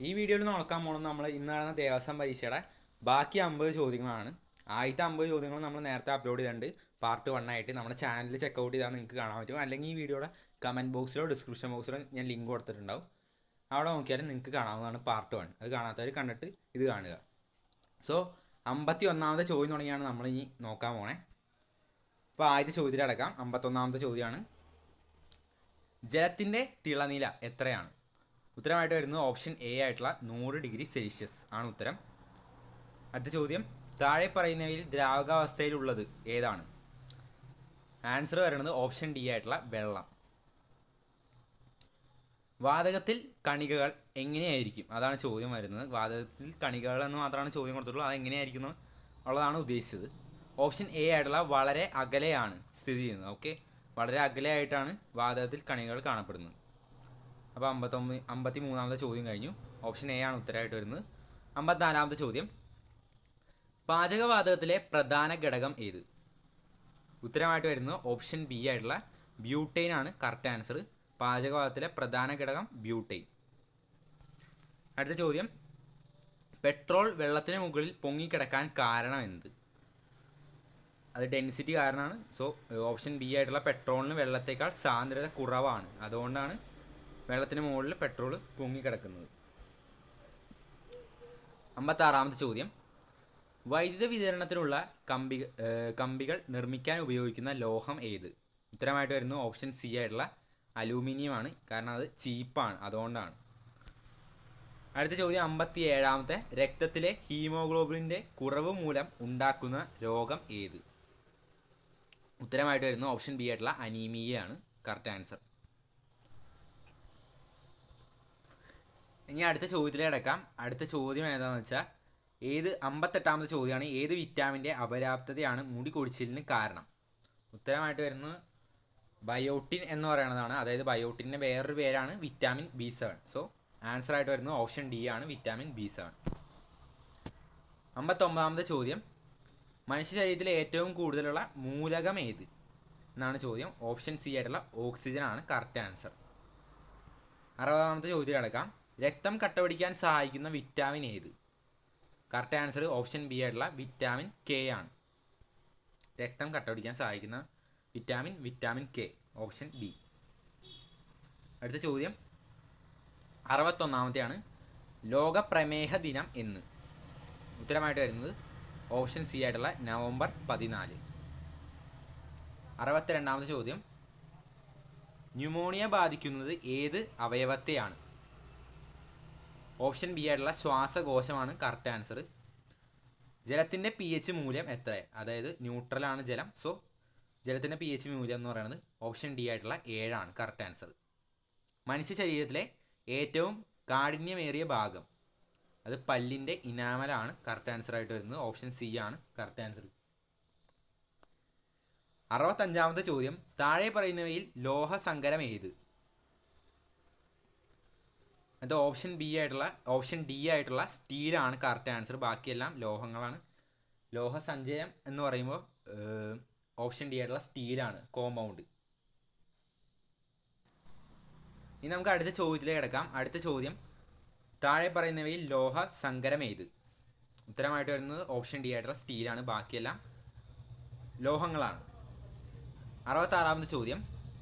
ഈ വീഡിയോയിൽ നോക്കാൻ പോകുന്നത് നമ്മൾ ഇന്ന് നടന്ന ദേവസ്വം പരീക്ഷയുടെ ബാക്കി അമ്പത് ചോദ്യങ്ങളാണ്. ആദ്യത്തെ അമ്പത് ചോദ്യങ്ങൾ നമ്മൾ നേരത്തെ അപ്ലോഡ് ചെയ്തിട്ടുണ്ട്. പാർട്ട് വൺ ആയിട്ട് നമ്മുടെ ചാനൽ ചെക്കൗട്ട് ചെയ്താൽ നിങ്ങൾക്ക് കാണാൻ പറ്റും. അല്ലെങ്കിൽ ഈ വീഡിയോയുടെ കമന്റ് ബോക്സിലോ ഡിസ്ക്രിപ്ഷൻ ബോക്സിലോ ഞാൻ ലിങ്ക് കൊടുത്തിട്ടുണ്ടാവും. അവിടെ നോക്കിയാലും നിങ്ങൾക്ക് കാണാവുന്നതാണ് പാർട്ട് വൺ അത് കാണാത്തവർ കണ്ടിട്ട് ഇത് കാണുക. സോ അമ്പത്തി ഒന്നാമത്തെ ചോദ്യം തുടങ്ങിയാണ് നമ്മൾ ഇനി നോക്കാൻ പോണേ. അപ്പോൾ ആദ്യത്തെ ചോദ്യത്തിൽ അടക്കാം അമ്പത്തൊന്നാമത്തെ ചോദ്യമാണ്. ജലത്തിന്റെ തിളനില എത്രയാണ്? ഉത്തരമായിട്ട് വരുന്നത് ഓപ്ഷൻ എ ആയിട്ടുള്ള നൂറ് ഡിഗ്രി സെൽഷ്യസ് ആണ് ഉത്തരം. അടുത്ത ചോദ്യം താഴെ പറയുന്നവയിൽ ദ്രാവകാവസ്ഥയിലുള്ളത് ഏതാണ്? ആൻസർ വരുന്നത് ഓപ്ഷൻ ഡി ആയിട്ടുള്ള വെള്ളം. വാതകത്തിൽ കണികകൾ എങ്ങനെയായിരിക്കും? അതാണ് ചോദ്യം വരുന്നത്. വാതകത്തിൽ കണികകൾ എന്ന് മാത്രമാണ് ചോദ്യം കൊടുത്തുള്ളൂ അത് എങ്ങനെയായിരിക്കുന്നു ഉള്ളതാണ് ഉദ്ദേശിച്ചത്. ഓപ്ഷൻ എ ആയിട്ടുള്ള വളരെ അകലെയാണ് സ്ഥിതി ചെയ്യുന്നത്. ഓക്കെ? വളരെ അകലെയായിട്ടാണ് വാതകത്തിൽ കണികകൾ കാണപ്പെടുന്നത്. അപ്പോൾ അമ്പത്തൊമ്പത് അമ്പത്തി മൂന്നാമത്തെ ചോദ്യം കഴിഞ്ഞു. ഓപ്ഷൻ എ ആണ് ഉത്തരമായിട്ട് വരുന്നത്. അമ്പത്തിനാലാമത്തെ ചോദ്യം. പാചകവാതകത്തിലെ പ്രധാന ഘടകം ഏത്? ഉത്തരമായിട്ട് വരുന്നത് ഓപ്ഷൻ ബി ആയിട്ടുള്ള ബ്യൂട്ടൈൻ ആണ്. കറക്റ്റ് ആൻസർ പാചകവാതകത്തിലെ പ്രധാന ഘടകം ബ്യൂട്ടൈൻ അടുത്ത ചോദ്യം. പെട്രോൾ വെള്ളത്തിന് മുകളിൽ പൊങ്ങിക്കിടക്കാൻ കാരണം എന്ത്? അത് ഡെൻസിറ്റി കാരണമാണ്. സോ ഓപ്ഷൻ ബി ആയിട്ടുള്ള പെട്രോളിന് വെള്ളത്തേക്കാൾ സാന്ദ്രത കുറവാണ്. അതുകൊണ്ടാണ് വെള്ളത്തിന് മുകളിൽ പെട്രോൾ പൊങ്ങിക്കിടക്കുന്നത് അമ്പത്താറാമത്തെ ചോദ്യം. വൈദ്യുത വിതരണത്തിനുള്ള കമ്പി കമ്പികൾ നിർമ്മിക്കാൻ ഉപയോഗിക്കുന്ന ലോഹം ഏത്? ഉത്തരമായിട്ട് വരുന്നത് ഓപ്ഷൻ സി ആയിട്ടുള്ള അലൂമിനിയം ആണ്. കാരണം അത് ചീപ്പാണ് അതുകൊണ്ടാണ്. അടുത്ത ചോദ്യം അമ്പത്തി ഏഴാമത്തെ രക്തത്തിലെ ഹീമോഗ്ലോബിന്റെ കുറവ് മൂലം ഉണ്ടാക്കുന്ന രോഗം ഏത്? ഉത്തരമായിട്ട് വരുന്നത് ഓപ്ഷൻ ബി ആയിട്ടുള്ള അനീമിയയാണ് കറക്റ്റ് ആൻസർ ഇനി അടുത്ത ചോദ്യത്തിലേക്ക് കിടക്കാം. അടുത്ത ചോദ്യം ഏതാണെന്ന് വെച്ചാൽ ഏത് അമ്പത്തെട്ടാമത്തെ ചോദ്യമാണ് ഏത് വിറ്റാമിന്റെ അപര്യാപ്തതയാണ് മുടി കൊഴിച്ചിലിന് കാരണം? ഉത്തരമായിട്ട് വരുന്നത് ബയോട്ടിൻ എന്ന് പറയുന്നതാണ്. അതായത് ബയോട്ടിന്റെ വേറൊരു പേരാണ് vitamin B seven. So answer ആയിട്ട് വരുന്നത് ഓപ്ഷൻ ഡി ആണ് വിറ്റാമിൻ ബി സെവൻ. അമ്പത്തൊമ്പതാമത്തെ ചോദ്യം. മനുഷ്യ ശരീരത്തിലെ ഏറ്റവും കൂടുതലുള്ള മൂലകം ഏത്? എന്നാണ് ചോദ്യം. ഓപ്ഷൻ സി ആയിട്ടുള്ള ഓക്സിജൻ ആണ് കറക്റ്റ് ആൻസർ അറുപതാമത്തെ ചോദ്യം അടക്കാം രക്തം കട്ടപിടിക്കാൻ സഹായിക്കുന്ന വിറ്റാമിൻ ഏത്? കറക്റ്റ് ആൻസർ ഓപ്ഷൻ ബി ആയിട്ടുള്ള വിറ്റാമിൻ കെ ആണ്. രക്തം കട്ടപിടിക്കാൻ സഹായിക്കുന്ന vitamin vitamin K option B അടുത്ത ചോദ്യം. അറുപത്തൊന്നാമത്തെയാണ്. ലോക പ്രമേഹ ദിനം എന്ന്. ഉത്തരമായിട്ട് വരുന്നത് ഓപ്ഷൻ സി ആയിട്ടുള്ള നവംബർ പതിനാല്. അറുപത്തിരണ്ടാമത്തെ ചോദ്യം. ന്യൂമോണിയ ബാധിക്കുന്നത് ഏത് അവയവത്തെയാണ്? ഓപ്ഷൻ ബി ആയിട്ടുള്ള ശ്വാസകോശമാണ് കറക്റ്റ് ആൻസർ ജലത്തിന്റെ പി എച്ച് മൂല്യം എത്ര അതായത് ന്യൂട്രലാണ് ജലം. സോ ജലത്തിന്റെ പി എച്ച് മൂല്യം എന്ന് പറയുന്നത് ഓപ്ഷൻ ഡി ആയിട്ടുള്ള ഏഴാണ്. കറക്റ്റ് ആൻസർ മനുഷ്യ ശരീരത്തിലെ ഏറ്റവും കാഠിന്യമേറിയ ഭാഗം അത് പല്ലിന്റെ ഇനാമലാണ് കറക്റ്റ് ആൻസർ ആയിട്ട് വരുന്നത് ഓപ്ഷൻ സി ആണ്. Correct answer. അറുപത്തഞ്ചാമത്തെ ചോദ്യം. താഴെ പറയുന്നവയിൽ ലോഹസങ്കരം ഏത്? അത് ഓപ്ഷൻ ബി ആയിട്ടുള്ള ഓപ്ഷൻ ഡി ആയിട്ടുള്ള സ്റ്റീലാണ് കറക്റ്റ് ആൻസർ ബാക്കിയെല്ലാം ലോഹങ്ങളാണ്. ലോഹസഞ്ചയം എന്ന് പറയുമ്പോൾ ഓപ്ഷൻ ഡി ആയിട്ടുള്ള സ്റ്റീലാണ് കോമ്പൗണ്ട് ഇനി നമുക്ക് അടുത്ത ചോദ്യത്തിലേക്ക് കിടക്കാം. അടുത്ത ചോദ്യം താഴെ പറയുന്നവയിൽ ലോഹ സങ്കരം ഏത്? ഉത്തരമായിട്ട് വരുന്നത് ഓപ്ഷൻ ഡി ആയിട്ടുള്ള സ്റ്റീലാണ് ബാക്കിയെല്ലാം ലോഹങ്ങളാണ്. അറുപത്താറാമത്തെ ചോദ്യം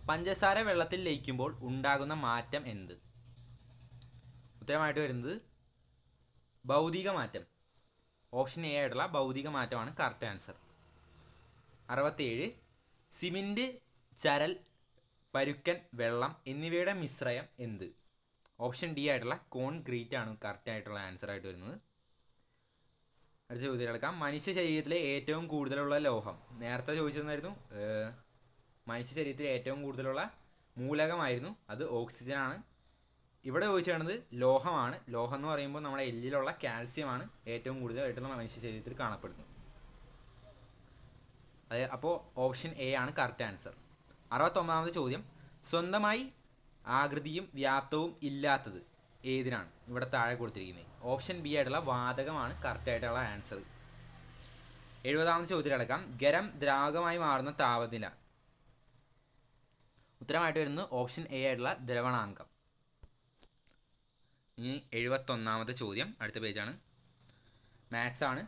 പഞ്ചസാര വെള്ളത്തിൽ ലയിക്കുമ്പോൾ ഉണ്ടാകുന്ന മാറ്റം എന്ത്? ഉത്തരമായിട്ട് വരുന്നത് ഭൗതിക മാറ്റം. ഓപ്ഷൻ എ ആയിട്ടുള്ള ഭൗതിക മാറ്റമാണ് കറക്റ്റ് ആൻസർ അറുപത്തേഴ് സിമെന്റ് ചരൽ പരുക്കൻ വെള്ളം എന്നിവയുടെ മിശ്രയം എന്ത്? ഓപ്ഷൻ ഡി ആയിട്ടുള്ള കോൺക്രീറ്റ് ആണ് കറക്റ്റ് ആയിട്ടുള്ള ആൻസർ ആയിട്ട് വരുന്നത്. അടുത്ത ചോദ്യം എടുക്കാം. മനുഷ്യ ശരീരത്തിലെ ഏറ്റവും കൂടുതലുള്ള ലോഹം. നേരത്തെ ചോദിച്ചതെന്നായിരുന്നു. മനുഷ്യ ശരീരത്തിലെ ഏറ്റവും കൂടുതലുള്ള മൂലകമായിരുന്നു. അത് ഓക്സിജൻ ആണ്. ഇവിടെ ചോദിച്ചാണത് ലോഹമാണ്. ലോഹം എന്ന് പറയുമ്പോൾ നമ്മുടെ എല്ലിലുള്ള കാൽസ്യമാണ് ഏറ്റവും കൂടുതലായിട്ടുള്ള മനുഷ്യ ശരീരത്തിൽ കാണപ്പെടുന്നത്. അതെ അപ്പോൾ ഓപ്ഷൻ എ ആണ് കറക്റ്റ് ആൻസർ അറുപത്തൊമ്പതാമത് ചോദ്യം. സ്വന്തമായി ആകൃതിയും വ്യാപ്തവും ഇല്ലാത്തത് ഏതിനാണ്? ഇവിടെ താഴെ കൊടുത്തിരിക്കുന്നത്. ഓപ്ഷൻ ബി ആയിട്ടുള്ള വാതകമാണ് കറക്റ്റ് ആയിട്ടുള്ള ആൻസർ എഴുപതാമത്തെ ചോദ്യത്തിലടക്കാം ഗരം ദ്രാവകമായി മാറുന്ന താപനില. ഉത്തരമായിട്ട് വരുന്നത് ഓപ്ഷൻ എ ആയിട്ടുള്ള ദ്രവണാങ്കം. ഇനി എഴുപത്തൊന്നാമത്തെ ചോദ്യം അടുത്ത പേജാണ്. മാത്സ് ആണ്.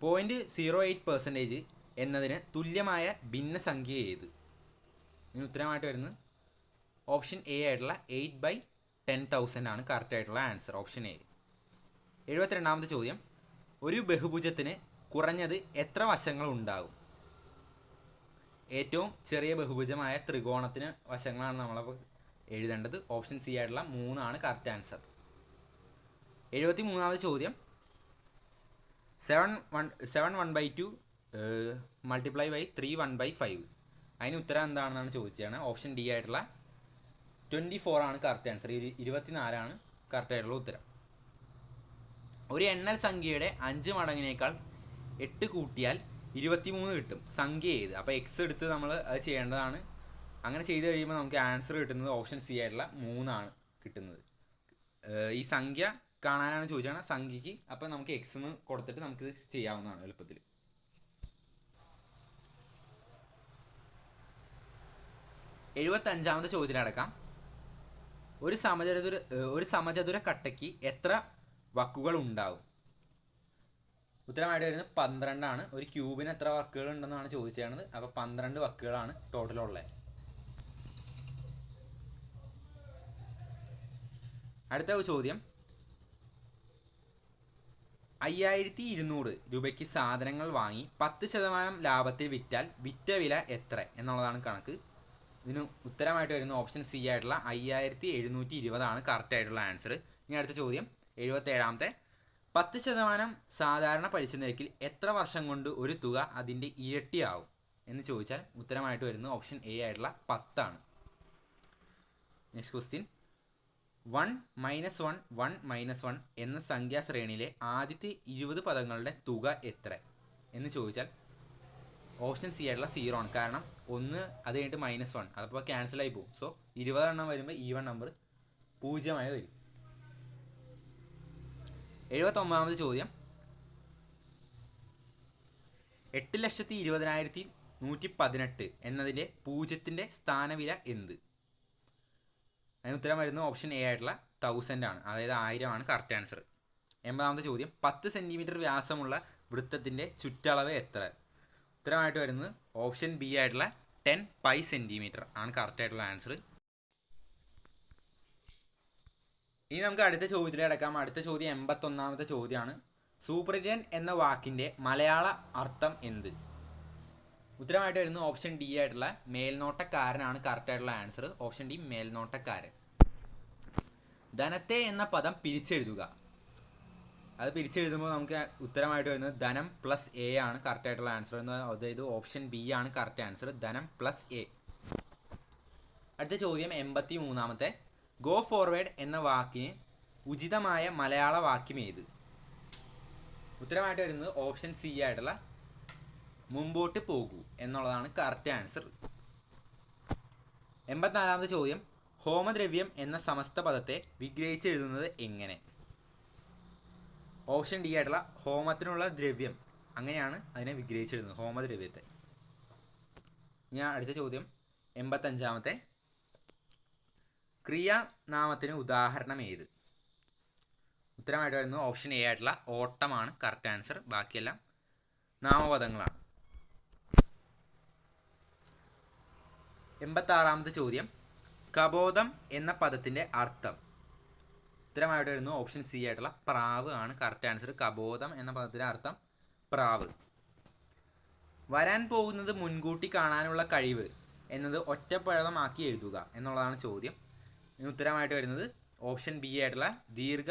പോയിന്റ് സീറോ എയ്റ്റ് പെർസെന്റേജ് എന്നതിന് തുല്യമായ ഭിന്നസംഖ്യ ഏത്? ഇതിന് ഉത്തരമായിട്ട് വരുന്നത് ഓപ്ഷൻ എ ആയിട്ടുള്ള എയ്റ്റ് ബൈ ടെൻ തൗസൻഡ് ആണ് കറക്റ്റായിട്ടുള്ള ആൻസർ ഓപ്ഷൻ എ എഴുപത്തിരണ്ടാമത്തെ ചോദ്യം. ഒരു ബഹുഭുജത്തിന് കുറഞ്ഞത് എത്ര വശങ്ങൾ ഉണ്ടാകും? ഏറ്റവും ചെറിയ ബഹുഭുജമായ ത്രികോണത്തിന് വശങ്ങളാണ് നമ്മളപ്പോൾ എഴുതേണ്ടത് ഓപ്ഷൻ സി ആയിട്ടുള്ള മൂന്നാണ് കറക്റ്റ് ആൻസർ എഴുപത്തി മൂന്നാമത് ചോദ്യം seven one seven one by two multiply by three one by five അതിന് ഉത്തരം എന്താണെന്നാണ് ചോദിച്ചതാണ്. ഓപ്ഷൻ ഡി ആയിട്ടുള്ള ട്വന്റി ഫോർ ആണ് കറക്റ്റ് ആൻസർ ഇരുപത്തിനാലാണ് കറക്റ്റ് ആയിട്ടുള്ള ഉത്തരം. ഒരു എണ്ണൽ സംഖ്യയുടെ അഞ്ച് മടങ്ങിനേക്കാൾ എട്ട് കൂട്ടിയാൽ ഇരുപത്തിമൂന്ന് കിട്ടും. സംഖ്യ ഏത്? അപ്പോൾ എക്സ് എടുത്ത് നമ്മൾ അത് ചെയ്യേണ്ടതാണ്. അങ്ങനെ ചെയ്ത് കഴിയുമ്പോൾ നമുക്ക് ആൻസർ കിട്ടുന്നത് ഓപ്ഷൻ സി ആയിട്ടുള്ള മൂന്നാണ് കിട്ടുന്നത്. ഈ സംഖ്യ കാണാനാണ് ചോദിച്ചാണ് സംഖ്യക്ക് അപ്പോൾ നമുക്ക് എക്സ് എന്ന് കൊടുത്തിട്ട് നമുക്ക് ഇത് ചെയ്യാവുന്നതാണ് എളുപ്പത്തിൽ. എഴുപത്തഞ്ചാമത്തെ ചോദ്യത്തിലടക്കാം ഒരു സമചതുര ഒരു സമചതുര കട്ടയ്ക്ക് എത്ര വക്കുകൾ ഉണ്ടാവും? ഉത്തരമായിട്ട് വരുന്നത് പന്ത്രണ്ടാണ്. ഒരു ക്യൂബിന് എത്ര വക്കുകൾ ഉണ്ടെന്നാണ് ചോദിച്ചത് അപ്പോൾ പന്ത്രണ്ട് വക്കുകളാണ് ടോട്ടൽ അടുത്ത ചോദ്യം. അയ്യായിരത്തി ഇരുന്നൂറ് രൂപയ്ക്ക് സാധനങ്ങൾ വാങ്ങി പത്ത് ശതമാനം ലാഭത്തിൽ വിറ്റാൽ വിറ്റ വില എത്ര എന്നുള്ളതാണ് കണക്ക്. ഇതിന് ഉത്തരമായിട്ട് വരുന്ന ഓപ്ഷൻ സി ആയിട്ടുള്ള അയ്യായിരത്തി എഴുന്നൂറ്റി ഇരുപതാണ് കറക്റ്റ് ആയിട്ടുള്ള ആൻസർ ഇനി അടുത്ത ചോദ്യം എഴുപത്തേഴാമത്തെ. പത്ത് ശതമാനം സാധാരണ പലിശ നിരക്കിൽ എത്ര വർഷം കൊണ്ട് ഒരു തുക അതിന്റെ ഇരട്ടിയാവും എന്ന് ചോദിച്ചാൽ ഉത്തരമായിട്ട് വരുന്ന ഓപ്ഷൻ എ ആയിട്ടുള്ള പത്താണ്. Next question one minus one one minus one എന്ന സംഖ്യാശ്രേണിയിലെ ആദ്യത്തെ ഇരുപത് പദങ്ങളുടെ തുക എത്ര? എന്ന് ചോദിച്ചാൽ ഓപ്ഷൻ സി ആയിട്ടുള്ള സീറോ ആണ്. കാരണം ഒന്ന് അത് കഴിഞ്ഞിട്ട് മൈനസ് വൺ. അതപ്പോൾ ക്യാൻസൽ ആയി പോകും. സോ ഇരുപതെണ്ണം വരുമ്പോൾ ഈ വൺ നമ്പർ പൂജ്യമായി വരും. എഴുപത്തൊമ്പതാമത് ചോദ്യം. എട്ട് ലക്ഷത്തി ഇരുപതിനായിരത്തി നൂറ്റി പതിനെട്ട് എന്നതിന്റെ പൂജ്യത്തിന്റെ സ്ഥാനവില എന്ത്? അതിന് ഉത്തരം വരുന്നത് ഓപ്ഷൻ എ ആയിട്ടുള്ള തൗസൻഡ് ആണ്. അതായത് ആയിരം ആണ് കറക്റ്റ് ആൻസർ എൺപതാമത്തെ ചോദ്യം. പത്ത് സെന്റിമീറ്റർ വ്യാസമുള്ള വൃത്തത്തിന്റെ ചുറ്റളവ് എത്ര? ഉത്തരമായിട്ട് വരുന്നത് ഓപ്ഷൻ ബി ആയിട്ടുള്ള ടെൻ പൈ സെന്റിമീറ്റർ ആണ് കറക്റ്റ് ആയിട്ടുള്ള ആൻസർ ഇനി നമുക്ക് അടുത്ത ചോദ്യത്തിലേക്ക് കിടക്കാം. അടുത്ത ചോദ്യം എൺപത്തൊന്നാമത്തെ ചോദ്യമാണ്. സൂപ്പറിറ്റൻ എന്ന വാക്കിന്റെ മലയാള അർത്ഥം എന്ത്? ഉത്തരമായിട്ട് വരുന്നത് ഓപ്ഷൻ ഡി ആയിട്ടുള്ള മേൽനോട്ടക്കാരനാണ് കറക്റ്റ് ആയിട്ടുള്ള ആൻസർ ഓപ്ഷൻ ഡി മേൽനോട്ടക്കാരൻ. ധനത്തെ എന്ന പദം പിരിച്ചെഴുതുക. അത് പിരിച്ചെഴുതുമ്പോൾ നമുക്ക് ഉത്തരമായിട്ട് വരുന്നത് ധനം പ്ലസ് എ ആണ് കറക്റ്റ് ആയിട്ടുള്ള ആൻസർ എന്ന് അതായത് ഓപ്ഷൻ ബി ആണ് കറക്റ്റ് ആൻസർ ധനം പ്ലസ് എ അടുത്ത ചോദ്യം എൺപത്തി മൂന്നാമത്തെ ഗോ ഫോർവേഡ് എന്ന വാക്കിന് ഉചിതമായ മലയാള വാക്യം ഏത്? ഉത്തരമായിട്ട് വരുന്നത് ഓപ്ഷൻ സി ആയിട്ടുള്ള മുമ്പോട്ട് പോകൂ എന്നുള്ളതാണ് കറക്റ്റ് ആൻസർ എൺപത്തിനാലാമത്തെ ചോദ്യം. ഹോമദ്രവ്യം എന്ന സമസ്ത പദത്തെ വിഗ്രഹിച്ചെഴുതുന്നത് എങ്ങനെ? ഓപ്ഷൻ ഡി ആയിട്ടുള്ള ഹോമത്തിനുള്ള ദ്രവ്യം അങ്ങനെയാണ് അതിനെ വിഗ്രഹിച്ചെഴുതുന്നത് ഹോമദ്രവ്യത്തെ. ഞാൻ അടുത്ത ചോദ്യം എൺപത്തഞ്ചാമത്തെ ക്രിയാനാമത്തിന് ഉദാഹരണം ഏത്? ഉത്തരമായിട്ട് വരുന്നത് ഓപ്ഷൻ എ ആയിട്ടുള്ള ഓട്ടമാണ് കറക്റ്റ് ആൻസർ ബാക്കിയെല്ലാം നാമപദങ്ങളാണ്. എൺപത്താറാമത്തെ ചോദ്യം. കബോധം എന്ന പദത്തിന്റെ അർത്ഥം. ഉത്തരമായിട്ട് വരുന്നു ഓപ്ഷൻ സി ആയിട്ടുള്ള പ്രാവ് ആണ് കറക്റ്റ് ആൻസർ കബോധം എന്ന പദത്തിന്റെ അർത്ഥം പ്രാവ്. വരാൻ പോകുന്നത് മുൻകൂട്ടി കാണാനുള്ള കഴിവ് എന്നത് ഒറ്റപ്പഴമാക്കി എഴുതുക എന്നുള്ളതാണ് ചോദ്യം. ഉത്തരമായിട്ട് വരുന്നത് ഓപ്ഷൻ ബി ആയിട്ടുള്ള ദീർഘ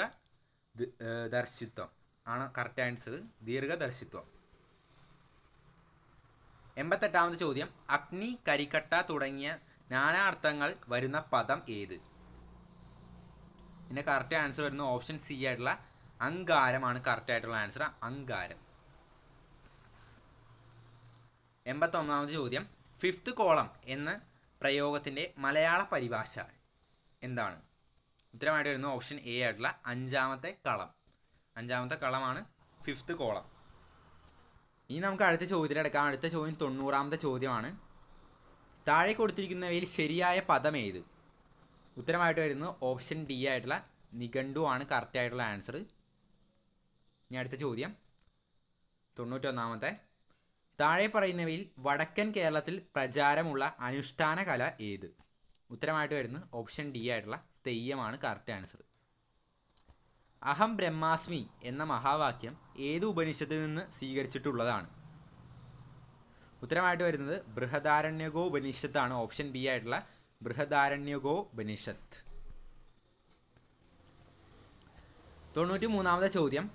ദർശിത്വം ആണ് കറക്റ്റ് ആൻസർ ദീർഘദർശിത്വം. എൺപത്തെട്ടാമത്തെ ചോദ്യം. അഗ്നി കരിക്കട്ട തുടങ്ങിയ നാനാർത്ഥങ്ങൾ വരുന്ന പദം ഏത്? ഇതിന്റെ കറക്റ്റ് ആൻസർ വരുന്ന ഓപ്ഷൻ സി ആയിട്ടുള്ള അങ്കാരമാണ് കറക്റ്റ് ആയിട്ടുള്ള ആൻസർ അങ്കാരം. എൺപത്തൊന്നാമത്തെ ചോദ്യം. ഫിഫ്ത്ത് കോളം എന്ന പ്രയോഗത്തിന്റെ മലയാള പരിഭാഷ എന്താണ്? ഉത്തരമായിട്ട് വരുന്ന ഓപ്ഷൻ എ ആയിട്ടുള്ള അഞ്ചാമത്തെ കളം. അഞ്ചാമത്തെ കളമാണ് ഫിഫ്ത്ത് കോളം ഇനി നമുക്ക് അടുത്ത ചോദ്യത്തിലെടുക്കാം അടുത്ത ചോദ്യം തൊണ്ണൂറാമത്തെ ചോദ്യമാണ്. താഴെ കൊടുത്തിരിക്കുന്നവയിൽ ശരിയായ പദം ഏത്? ഉത്തരമായിട്ട് വരുന്നത് ഓപ്ഷൻ ഡി ആയിട്ടുള്ള നിഘണ്ടു ആണ് കറക്റ്റ് ആയിട്ടുള്ള ആൻസർ ഇനി അടുത്ത ചോദ്യം തൊണ്ണൂറ്റൊന്നാമത്തെ. താഴെ പറയുന്നവയിൽ വടക്കൻ കേരളത്തിൽ പ്രചാരമുള്ള അനുഷ്ഠാന കല ഏത്? ഉത്തരമായിട്ട് വരുന്നത് ഓപ്ഷൻ ഡി ആയിട്ടുള്ള തെയ്യമാണ് കറക്റ്റ് ആൻസർ അഹം ബ്രഹ്മാസ്മി എന്ന മഹാവാക്യം ഏത് ഉപനിഷത്തിൽ നിന്ന് സ്വീകരിച്ചിട്ടുള്ളതാണ്. ഉത്തരമായിട്ട് വരുന്നത് ബൃഹദാരണ്യകോ ഉപനിഷത്താണ് ഓപ്ഷൻ ബി ആയിട്ടുള്ള ബൃഹദാരണ്യകോ ഉപനിഷത്ത് തൊണ്ണൂറ്റി മൂന്നാമത്തെ ചോദ്യം.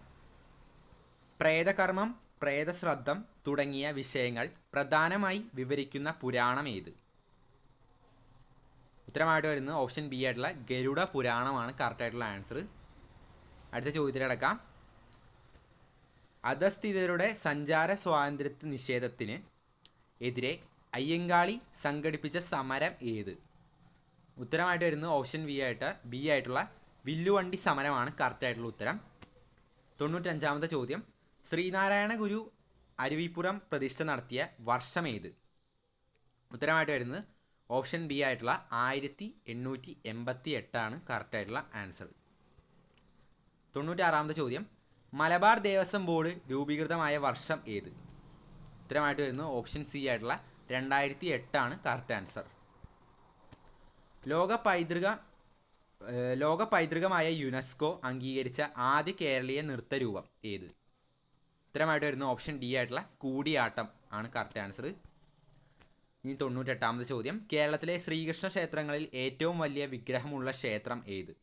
പ്രേതകർമ്മം പ്രേതശ്രദ്ധം തുടങ്ങിയ വിഷയങ്ങൾ പ്രധാനമായി വിവരിക്കുന്ന പുരാണം ഏത്? ഉത്തരമായിട്ട് വരുന്നത് ഓപ്ഷൻ ബി ആയിട്ടുള്ള ഗരുഡ പുരാണമാണ്. കറക്റ്റായിട്ടുള്ള ആൻസർ അടുത്ത ചോദ്യത്തിലടക്കാം അധസ്ഥിതരുടെ സഞ്ചാര സ്വാതന്ത്ര്യ നിഷേധത്തിന് എതിരെ അയ്യങ്കാളി സംഘടിപ്പിച്ച സമരം ഏത്? ഉത്തരമായിട്ട് വരുന്നത് ഓപ്ഷൻ വി ആയിട്ട് ബി ആയിട്ടുള്ള വില്ലുവണ്ടി സമരമാണ് കറക്റ്റായിട്ടുള്ള ഉത്തരം. തൊണ്ണൂറ്റഞ്ചാമത്തെ ചോദ്യം. ശ്രീനാരായണ ഗുരു അരുവിപ്പുറം പ്രതിഷ്ഠ നടത്തിയ വർഷം ഏത്? ഉത്തരമായിട്ട് വരുന്നത് ഓപ്ഷൻ ബി ആയിട്ടുള്ള ആയിരത്തി എണ്ണൂറ്റി എൺപത്തി എട്ടാണ് കറക്റ്റായിട്ടുള്ള ആൻസർ തൊണ്ണൂറ്റാറാമത്തെ ചോദ്യം. മലബാർ ദേവസ്വം ബോർഡ് രൂപീകൃതമായ വർഷം ഏത്? ഉത്തരമായിട്ട് വരുന്നത് ഓപ്ഷൻ സി ആയിട്ടുള്ള രണ്ടായിരത്തി എട്ടാണ് കറക്റ്റ് ആൻസർ ലോക പൈതൃക ലോക പൈതൃകമായ യുനെസ്കോ അംഗീകരിച്ച ആദ്യ കേരളീയ നൃത്തരൂപം ഏത്? ഉത്തരമായിട്ട് വരുന്ന ഓപ്ഷൻ ഡി ആയിട്ടുള്ള കൂടിയാട്ടം ആണ് കറക്റ്റ് ആൻസർ ഇനി തൊണ്ണൂറ്റെട്ടാമത്തെ ചോദ്യം. കേരളത്തിലെ ശ്രീകൃഷ്ണ ക്ഷേത്രങ്ങളിൽ ഏറ്റവും വലിയ വിഗ്രഹമുള്ള ക്ഷേത്രം ഏത്?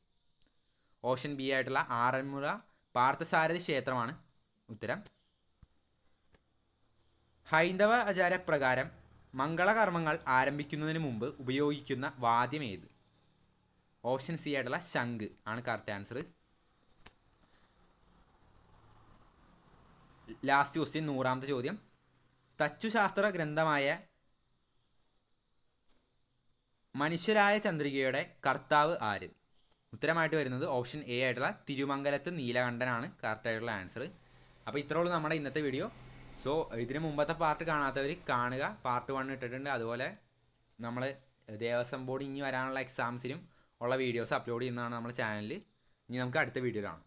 ഓപ്ഷൻ ബി ആയിട്ടുള്ള ആറന്മുള പാർത്ഥസാരഥി ക്ഷേത്രമാണ് ഉത്തരം. ഹൈന്ദവ ആചാരപ്രകാരം മംഗളകർമ്മങ്ങൾ ആരംഭിക്കുന്നതിന് മുമ്പ് ഉപയോഗിക്കുന്ന വാദ്യം ഏത്? ഓപ്ഷൻ സി ആയിട്ടുള്ള ശംഖ് ആണ് കറക്റ്റ് ആൻസർ ലാസ്റ്റ് ക്വസ്റ്റ്യൻ നൂറാമത്തെ ചോദ്യം. തച്ചുശാസ്ത്ര ഗ്രന്ഥമായ മനുഷ്യരായ ചന്ദ്രികയുടെ കർത്താവ് ആര്? ഉത്തരമായിട്ട് വരുന്നത് ഓപ്ഷൻ എ ആയിട്ടുള്ള തിരുമംഗലത്ത് നീലകണ്ഠനാണ് കറക്റ്റായിട്ടുള്ള ആൻസർ അപ്പോൾ ഇത്രയുള്ളൂ നമ്മുടെ ഇന്നത്തെ വീഡിയോ സോ ഇതിന് മുമ്പത്തെ പാർട്ട് കാണാത്തവർ കാണുക. പാർട്ട് വൺ ഇട്ടിട്ടുണ്ട്. അതുപോലെ നമ്മൾ ദേവസ്വം ബോർഡ് ഇനി വരാനുള്ള എക്സാംസിനും ഉള്ള വീഡിയോസ് അപ്ലോഡ് ചെയ്യുന്നതാണ് നമ്മുടെ ചാനലിൽ ഇനി നമുക്ക് അടുത്ത വീഡിയോയിലാണ്